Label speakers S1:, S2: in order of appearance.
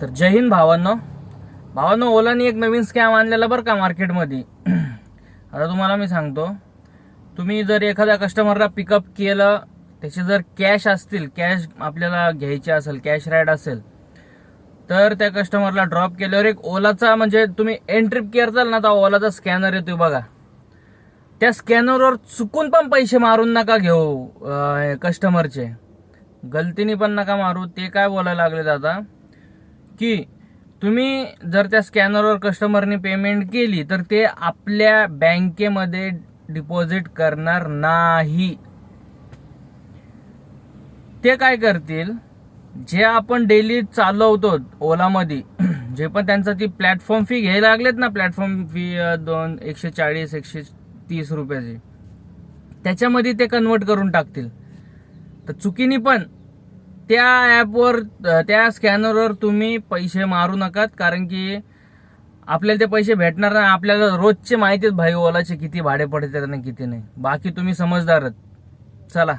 S1: तर जय हिंद भावांनो. भावांनो ओलाने एक नवीन स्कॅम आणलेला बरं का मार्केटमध्ये आता तुम्हाला मी सांगतो. तुम्ही जर एखाद्या कस्टमरला पिकअप केलं त्याचे जर कॅश असतील कॅश आपल्याला घ्यायचे असेल कॅश राईड असेल तर त्या कस्टमरला ड्रॉप केल्यावर एक ओलाचा म्हणजे तुम्ही एंट्री केअरचाल ना तर ओलाचा स्कॅनर येतो बघा. त्या स्कॅनरवर चुकून पण पैसे मारून नका घेऊ कस्टमरचे गलतीने पण नका मारू ते काय बोलायला लागले दादा की तुम्ही जर त्या स्कॅनरवर कस्टमरने पेमेंट केली तर ते आपल्या बँकेमध्ये डिपॉझिट करणार नाही. ते काय करतील? जे आपण डेली चालवतो ओलामध्ये जे पण त्यांचा ती प्लॅटफॉर्म फी घ्यायला लागलेत ना प्लॅटफॉर्म फी दोन एकशे चाळीस एकशे तीस रुपयाची त्याच्यामध्ये ते कन्वर्ट करून टाकतील. तर चुकीने पण त्या ॲपवर त्या स्कॅनरवर तुम्ही पैसे मारू नकात कारण की आपल्याला ते पैसे भेटणार नाही. आपल्याला रोजचे माहिती आहेत भाई ओलाचे किती भाडे पडतात आणि किती नाही. बाकी तुम्ही समजदारच चला.